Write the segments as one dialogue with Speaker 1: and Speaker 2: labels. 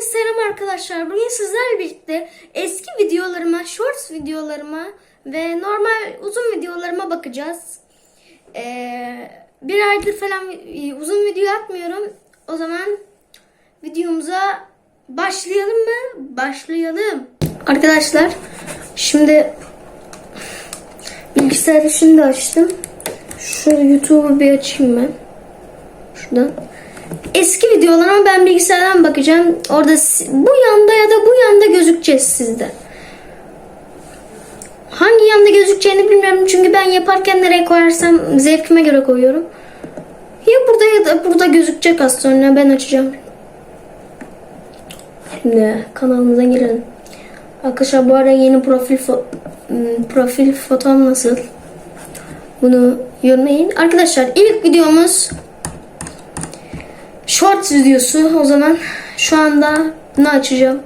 Speaker 1: Selam arkadaşlar. Bugün sizlerle birlikte eski videolarıma, shorts videolarıma ve normal uzun videolarıma bakacağız. Ee, bir aydır falan uzun video atmıyorum. O zaman videomuza başlayalım mı? Başlayalım. Arkadaşlar şimdi bilgisayarı şimdi açtım. Şu YouTube'u bir açayım ben. Şuradan. Eski videolarıma ben bilgisayardan bakacağım. Orada bu yanda ya da bu yanda gözükeceğiz sizde. Hangi yanda gözükeceğini bilmiyorum çünkü ben yaparken nereye koyarsam zevkime göre koyuyorum. Ya burada ya da burada gözükecek az sonra ben açacağım. Şimdi kanalımıza girelim. Arkadaşlar bu arada yeni profil fo- hmm, profil fotom nasıl? Bunu yorumlayın. Arkadaşlar ilk videomuz Shorts videosu o zaman şu anda ne açacağım?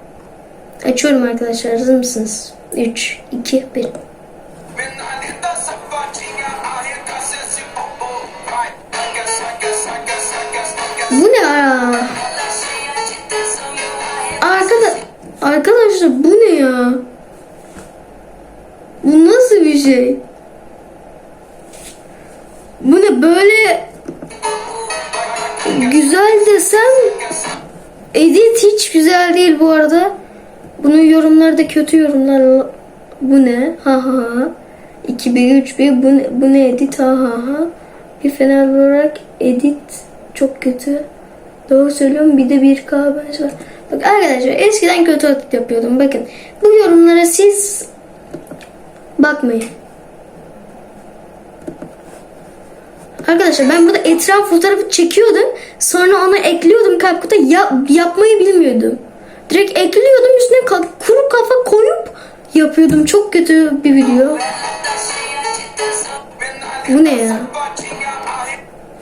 Speaker 1: Açıyorum arkadaşlar hazır mısınız? 3, 2, 1 Bu ne ara? Arkada arkadaşlar bu ne ya? Bu nasıl bir şey? Bu ne böyle güzel desem edit hiç güzel değil bu arada. Bunun yorumlarda kötü yorumlar. Bu ne? Ha ha ha. 2 1 3 1 bu bu ne edit ha ha ha. Bir fener olarak edit çok kötü. Doğru söylüyorum bir de 1K abonesi var. Bak arkadaşlar eskiden kötü edit yapıyordum. Bakın bu yorumlara siz bakmayın. Arkadaşlar ben burada etraf fotoğrafı çekiyordum. Sonra onu ekliyordum CapCut'a. Ya, yapmayı bilmiyordum. Direkt ekliyordum üstüne ka- kuru kafa koyup yapıyordum. Çok kötü bir video. Bu ne ya?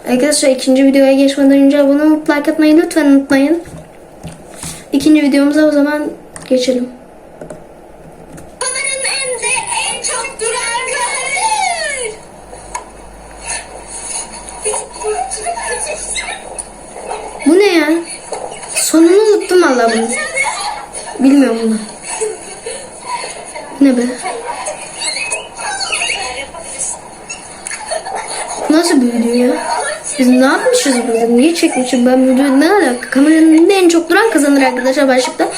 Speaker 1: Arkadaşlar ikinci videoya geçmeden önce abone olup like atmayı lütfen unutmayın. İkinci videomuza o zaman geçelim. Sonunu unuttum valla bunu. Bilmiyorum bunu. Ne be? Nasıl bir video ya? Biz ne yapmışız burada? Niye çekmişim ben bu videoyu? Ne alaka? Kameranın en çok duran kazanır arkadaşlar başlıkta.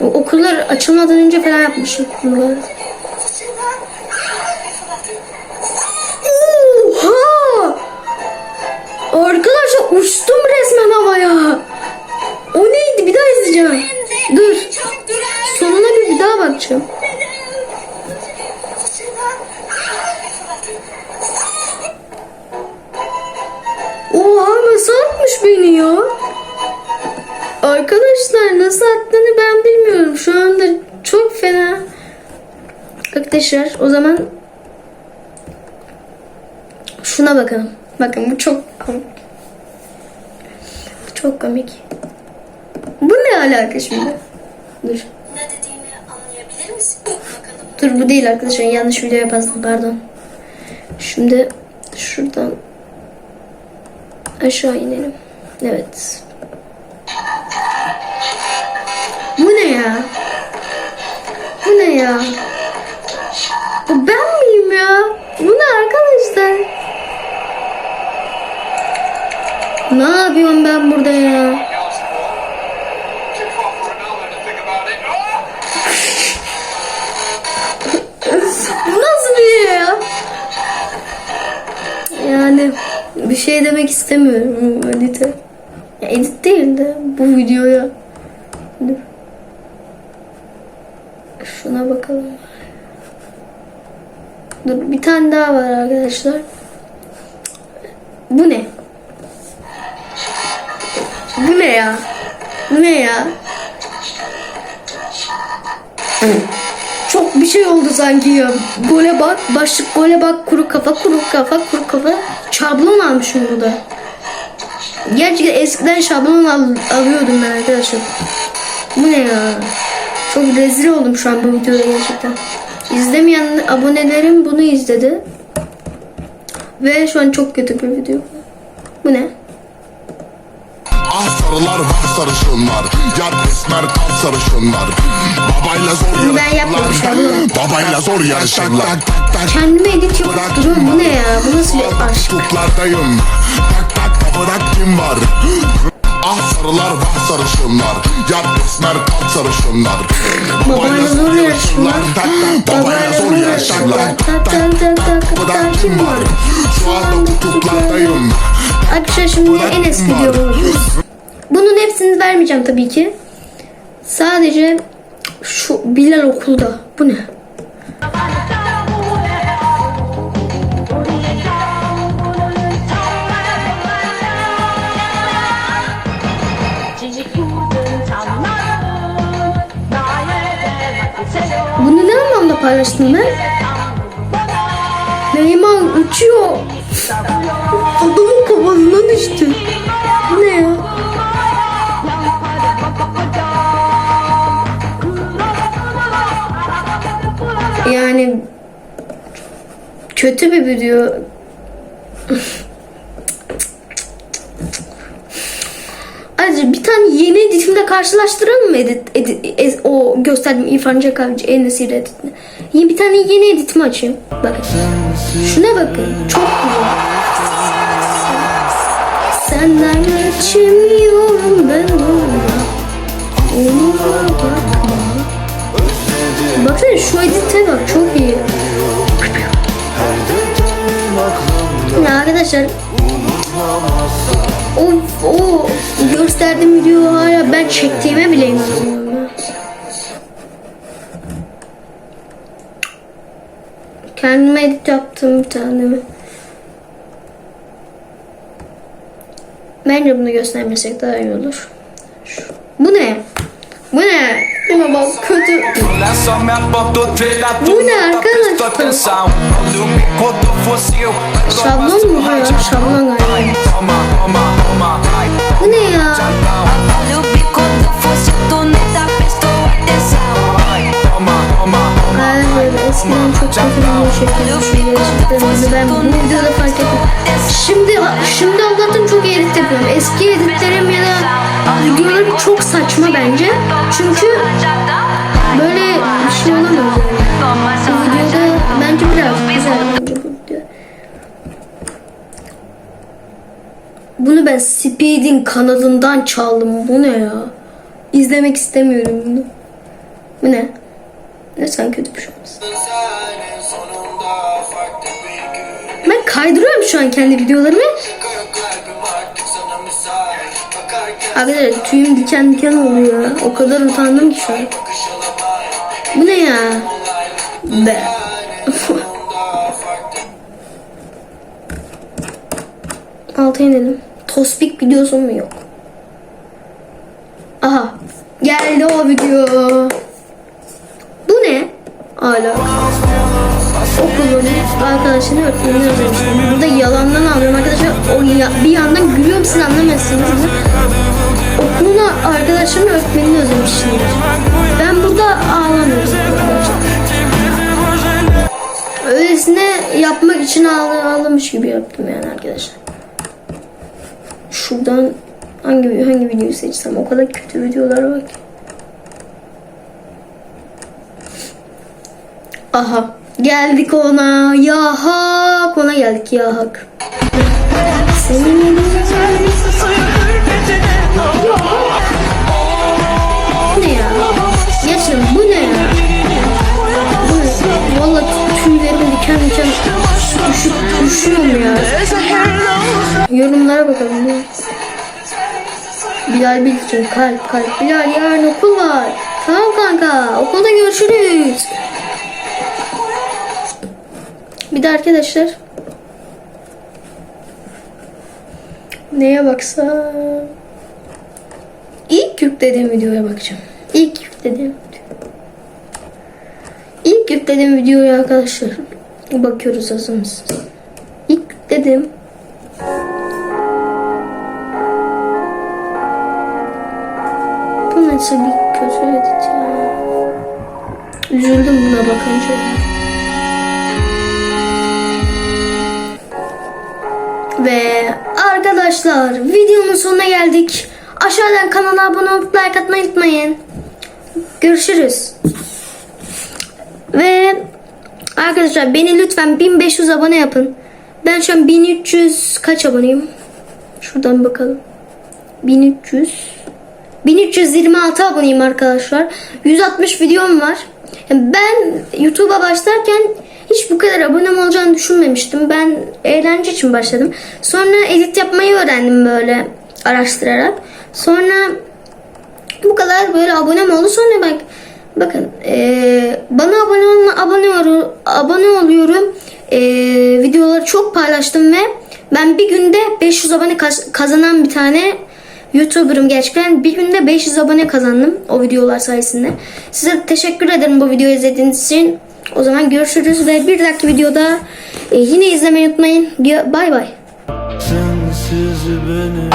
Speaker 1: Okullar açılmadan önce falan yapmışım bunları. Oha! Arkadaşlar uçtum resmen havaya. İzleyeceğim. Dur. Sonuna bir, daha bakacağım. Oha nasıl atmış beni ya? Arkadaşlar nasıl attığını ben bilmiyorum. Şu anda çok fena. Arkadaşlar o zaman şuna bakalım. Bakın bu çok komik. Çok komik. Alaka şimdi? Dur.
Speaker 2: Ne dediğimi anlayabilir misin?
Speaker 1: Dur bu değil arkadaşlar. Yanlış videoya bastım pardon. Şimdi şuradan aşağı inelim. Evet. Bu ne ya? Bu ne ya? Bu ben miyim ya? Bu ne arkadaşlar? Ne yapıyorum ben burada ya? Şey demek istemiyorum edite. Ya edit değil de bu videoya. Dur. Şuna bakalım. Dur bir tane daha var arkadaşlar. Bu ne? Bu ne ya? Bu ne ya? Çok bir şey oldu sanki ya. Gole bak, başlık gole bak, kuru kafa, kuru kafa, kuru kafa. Şablon almışım burada. Gerçekten eskiden şablon al, alıyordum ben arkadaşlar. Bu ne ya? Çok rezil oldum şu an bu videoda gerçekten. İzlemeyen abonelerim bunu izledi. Ve şu an çok kötü bir video. Bu ne?
Speaker 3: Sarılar vah sarışınlar Yar esmer tam sarışınlar Babayla zor
Speaker 1: Ben yapmadım
Speaker 3: yarışırlar Babayla zor yarışırlar
Speaker 1: Kendime edit yapıp duruyorum. Bu ne ya? Bu nasıl bir aşk?
Speaker 3: Tutuklardayım Tak tak kapıda kim var? Ah sarılar vah sarışınlar Yar esmer tam sarışınlar
Speaker 1: Babayla zor yarışırlar. Babayla zor yarışırlar. Tak tak tak tak
Speaker 3: Kapıda
Speaker 1: tak
Speaker 3: kim var? Şu anda tutuklardayım
Speaker 1: Arkadaşlar şimdi en eski bakıyoruz. Bunun hepsini vermeyeceğim tabii ki. Sadece şu Bilal okulda. Bu ne? Bunu ne anlamda paylaştım ben? Neymar uçuyor. Adamın kafasına düştü. Yani kötü bir video. Ayrıca bir tane yeni editimde karşılaştıralım mı edit, edit ez- o gösterdiğim İrfan Cakavcı en nesil editini. Yine bir tane yeni editimi açayım. Bakın. Şuna bakın. Çok güzel. Senden geçemiyorum ben ona. Onu. Baksana şu edite bak çok iyi. Ya arkadaşlar o, o gösterdiğim video hala ben çektiğime bile inanamıyorum. ya. Kendime edit yaptım bir tane. Bence bunu göstermesek daha iyi olur. Bu ne? Bu ne? Buna bak kötü. Bu ne arkadaşlar? Şablon mu bu ya? Şablon galiba. Bu ne ya? Eskiden çok video çekiyordum. Gerçekten ben bu videoda fark ettim. Şimdi şimdi Allah'tan çok edit yapıyorum. Eski editlerim ya da videolarım çok saçma bence. Çünkü böyle bir şey olamaz yani. Videoda bence biraz güzel. Bunu ben Speed'in kanalından çaldım. Bu ne ya? İzlemek istemiyorum bunu. Bu ne? Lütfen kötü bir şey olmasın. Ben kaydırıyorum şu an kendi videolarımı. Arkadaşlar tüyüm diken diken oluyor. O kadar utandım ki şu an. Bu ne ya? Be. Alta inelim. Tospik videosu mu yok? Aha. Geldi o video. Bu ne? Hala. Okulun arkadaşını öğretmenini özlemiştim. Burada yalandan ağlıyorum arkadaşlar. O ya- bir yandan gülüyorum siz anlamazsınız. Okulun arkadaşlarını öğretmenini özlemiştim. Ben burada ağlamıyorum. Öylesine yapmak için ağla, ağlamış gibi yaptım yani arkadaşlar. Şuradan hangi hangi videoyu seçsem o kadar kötü videolar var ki. Aha geldik ona ya hak ona geldik ya hak. Senin düşüyorum ya. Yorumlara bakalım. Bilal Bilgin kalp kalp. Bilal yarın okul var. Tamam kanka okulda görüşürüz. Bir de arkadaşlar neye baksam ilk yüklediğim videoya bakacağım. İlk yüklediğim. İlk yüklediğim videoya arkadaşlar bakıyoruz hazır mısınız? Yükledim. Bu nasıl bir kötü edit ya. Üzüldüm buna bakınca. Ve arkadaşlar videonun sonuna geldik. Aşağıdan kanala abone olup like atmayı unutmayın. Görüşürüz. Ve arkadaşlar beni lütfen 1500 abone yapın. Ben şu an 1300 kaç aboneyim? Şuradan bakalım. 1300 1326 aboneyim arkadaşlar. 160 videom var. Ben YouTube'a başlarken hiç bu kadar abonem olacağını düşünmemiştim. Ben eğlence için başladım. Sonra edit yapmayı öğrendim böyle araştırarak. Sonra bu kadar böyle abonem oldu. Sonra bak bakın eee, bana abone olma, abone abone oluyorum. Eee, videoları çok paylaştım ve ben bir günde 500 abone kaz- kazanan bir tane YouTuber'ım gerçekten. Bir günde 500 abone kazandım o videolar sayesinde. Size teşekkür ederim bu videoyu izlediğiniz için. O zaman görüşürüz ve bir dahaki videoda e, yine izlemeyi unutmayın. Bay bay.
Speaker 4: Sensiz beni